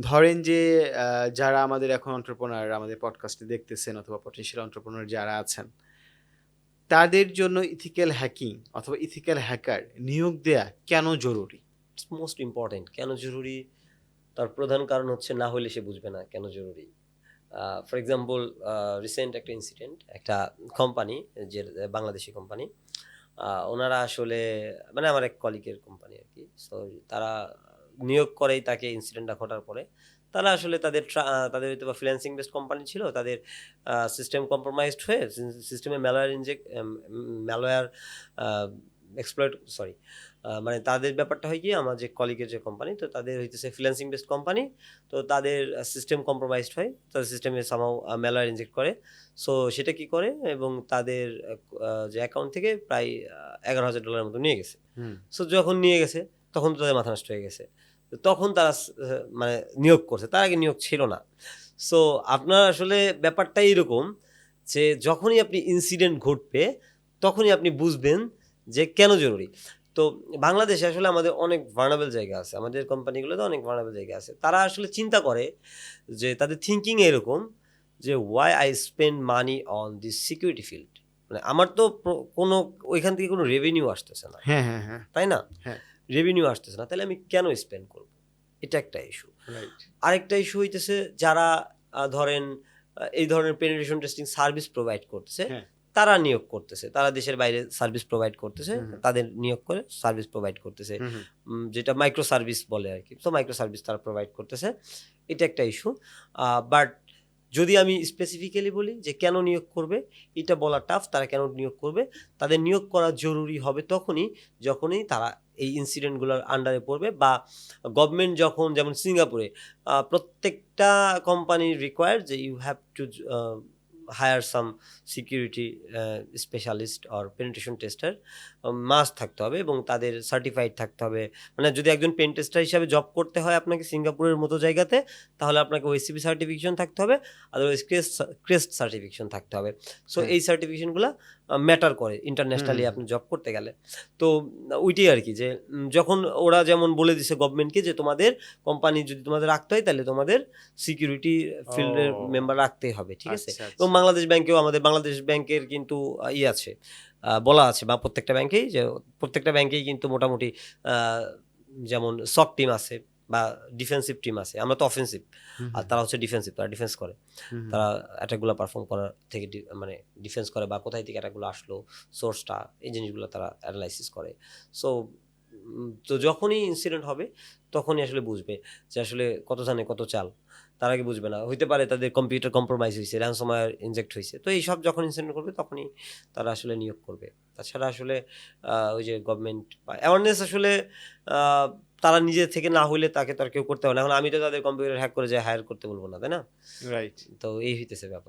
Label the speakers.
Speaker 1: ধরেন যে যারা আমাদের এখন অন্টারপ্রনার আমাদের পডকাস্টে দেখতেছেন অথবা পটেনশিয়াল অন্টারপ্রনার যারা আছেন, তাদের জন্য ইথিক্যাল হ্যাকিং অথবা ইথিক্যাল হ্যাকার নিয়োগ দেয়া কেন জরুরি?
Speaker 2: মোস্ট ইম্পর্টেন্ট কেন জরুরি? তার প্রধান কারণ হচ্ছে না হলে সে বুঝবে না কেন জরুরি। ফর এক্সাম্পল রিসেন্ট একটা ইনসিডেন্ট একটা কোম্পানি যে, বাংলাদেশি কোম্পানি ওনারা আসলে মানে আমার এক কলিগের কোম্পানি আর কি সো তারা নিয়োগ করেই তাকে ইনসিডেন্টটা ঘটার পরে। তারা আসলে তাদের তাদের হয়তো বা ফ্রিল্যান্সিং বেসড কোম্পানি ছিল তাদের সিস্টেম কম্প্রোমাইজড হয়ে সিস্টেমে malware inject malware exploit sorry মানে তাদের ব্যাপারটা হয় কি আমার যে কলিগের যে কোম্পানি তো তাদের হইতেছে ফ্রিল্যান্সিং বেসড কোম্পানি তো তাদের সিস্টেম কম্প্রোমাইজড হয় তাদের সিস্টেমে সামাও ম্যালওয়্যার ইনজেক্ট করে। সো সেটা কি করে এবং তাদের যে অ্যাকাউন্ট থেকে প্রায় এগারো হাজার ডলারের মতো নিয়ে গেছে। সো যখন নিয়ে গেছে তখন তো তাদের মাথা নষ্ট হয়ে গেছে। তখন তারা মানে নিয়োগ করছে। তার আগে নিয়োগ ছিল না। সো আপনার আসলে ব্যাপারটা এইরকম যে যখনই আপনি ইনসিডেন্ট ঘটবে তখনই আপনি বুঝবেন যে কেন জরুরি? তো বাংলাদেশে আসলে আমাদের অনেক ভার্নাবেল জায়গা আছে। আমাদের কোম্পানিগুলোতে অনেক ভার্নাবেল জায়গা আছে। তারা আসলে চিন্তা করে যে তাদের থিঙ্কিং এরকম যে why I spend money on this security field মানে আমার তো কোনো ওইখান থেকে কোনো রেভিনিউ আসতেছে না।
Speaker 1: হ্যাঁ হ্যাঁ হ্যাঁ।
Speaker 2: তাই না?
Speaker 1: হ্যাঁ।
Speaker 2: রেভিনিউ আসতেছে না তাহলে আমি কেন স্পেন্ড করব? এটা একটা ইস্যু আরেকটা ইস্যু হইতেছে যারা ধরেন এই ধরনের পেনিট্রেশন টেস্টিং সার্ভিস প্রোভাইড করতেছে
Speaker 1: হ্যাঁ।
Speaker 2: তারা নিয়োগ করতেছে। তারা দেশের বাইরে সার্ভিস প্রোভাইড করতেছে। তাদের নিয়োগ করে সার্ভিস প্রোভাইড করতেছে। যেটা মাইক্রো সার্ভিস বলে আর কি তো মাইক্রো সার্ভিস তারা প্রোভাইড করতেছে। এটা একটা ইস্যু বাট যদি আমি স্পেসিফিক্যালি বলি যে কেন নিয়োগ করবে, এটা বলা টাফ তারা কেন নিয়োগ করবে, তাদের নিয়োগ করা জরুরি হবে তখনই, যখনই তারা এই ইনসিডেন্টগুলোর আন্ডারে পড়বে বা গভর্নমেন্ট যখন, যেমন সিঙ্গাপুরে প্রত্যেকটা কোম্পানির রিকোয়ার যে you have to hire some security specialist or penetration tester must থাকতে হবে এবং তাদের সার্টিফাইড থাকতে হবে। মানে যদি একজন পেন টেস্টার হিসাবে জব করতে হয় আপনাকে সিঙ্গাপুরের মতো জায়গাতে তাহলে আপনাকে ওইসিবি সার্টিফিকেশন থাকতে হবে আদারওয়াইজ ক্রেস্ট ক্রেস্ট সার্টিফিকেশন থাকতে হবে। সো। এই সার্টিফিকেশনগুলো ম্যাটার করে ইন্টারন্যাশনালি আপনি জব করতে গেলে। তো ওইটাই আর কি যে যখন ওরা যেমন বলে দিছে গভর্নমেন্টকে যে তোমাদের কোম্পানি যদি তোমাদের রাখতে হয় তাহলে তোমাদের সিকিউরিটি ফিল্ডের মেম্বার রাখতেই হবে। ঠিক আছে?
Speaker 1: আচ্ছা,
Speaker 2: এবং বাংলাদেশ ব্যাংকেও আমাদের বাংলাদেশ ব্যাংকের কিন্তু ই আছে বলা আছে বা প্রত্যেকটা ব্যাংকেই যে প্রত্যেকটা ব্যাংকেই কিন্তু মোটামুটি যেমন সক টিম আছে বা ডিফেন্সিভ টিম আছে। আমরা তো অফেন্সিভ আর তারা হচ্ছে ডিফেন্সিভ তারা ডিফেন্স করে। তারা অ্যাটাকগুলো পারফর্ম করার থেকে মানে ডিফেন্স করে বা কোথায় থেকে অ্যাটাকগুলো আসলো সোর্সটা এই জিনিসগুলো তারা অ্যানালাইসিস করে। সো তো যখনই ইনসিডেন্ট হবে তখনই আসলে বুঝবে যে আসলে কত জানে কত চাল। তার আগে বুঝবে না। হইতে পারে তাদের কম্পিউটার কম্প্রোমাইজ হয়েছে র্যানসময়ার ইনজেক্ট হয়েছে তো এইসব যখন ইনসিডেন্ট করবে তখনই তারা আসলে নিয়োগ করবে। তাছাড়া আসলে ওই যে গভর্নমেন্ট বা অ্যাওয়ারনেস আসলে তারা নিজে থেকে না হইলে তাকে তো আর কেউ করতে হবে না। এখন আমি তো তাদের কম্পিউটার হ্যাক করে যে হায়ার করতে বলব না তাই না?
Speaker 1: রাইট
Speaker 2: তো এই হইতেছে ব্যাপার।